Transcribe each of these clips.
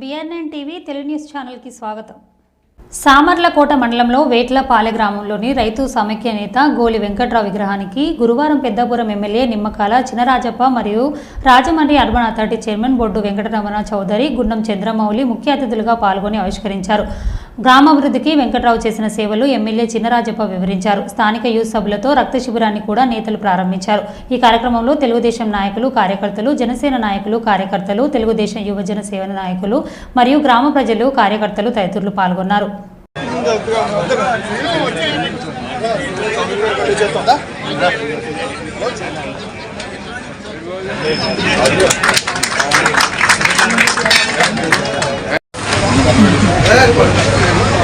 BNN TV Telugu news ఛానల్కి స్వాగతం. సామర్లకోట మండలంలో వేట్లపాలె గ్రామంలోని రైతు సమైక్య నేత గోలి వెంకట్రావు విగ్రహానికి గురువారం పెద్దపురం ఎమ్మెల్యే నిమ్మకాల చినరాజప్ప మరియు Rajahmundry urban authority chairman Boddu Venkataramana Chowdary Gundam Chandramouli ముఖ్య అతిథులుగా పాల్గొని ఆవిష్కరించారు. గ్రామాభివృద్ధికి వెంకట్రావు చేసిన సేవలు ఎమ్మెల్యే చిన్నరాజప్ప వివరించారు. స్థానిక యూత్ సభ్యులతో రక్త శిబిరాన్ని కూడా నేతలు ప్రారంభించారు. ఈ కార్యక్రమంలో తెలుగుదేశం నాయకులు కార్యకర్తలు జనసేన నాయకులు కార్యకర్తలు తెలుగుదేశం యువజన సేవ నాయకులు మరియు గ్రామ ప్రజలు కార్యకర్తలు తదితరులు పాల్గొన్నారు. యూత్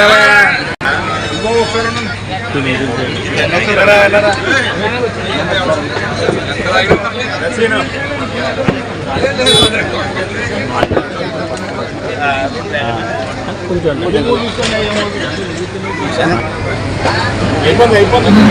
రా. ఇంకో ఒకసారి ఉండండి. రా, రా, రా. రసీను. అయిపోయింది అయిపోయింది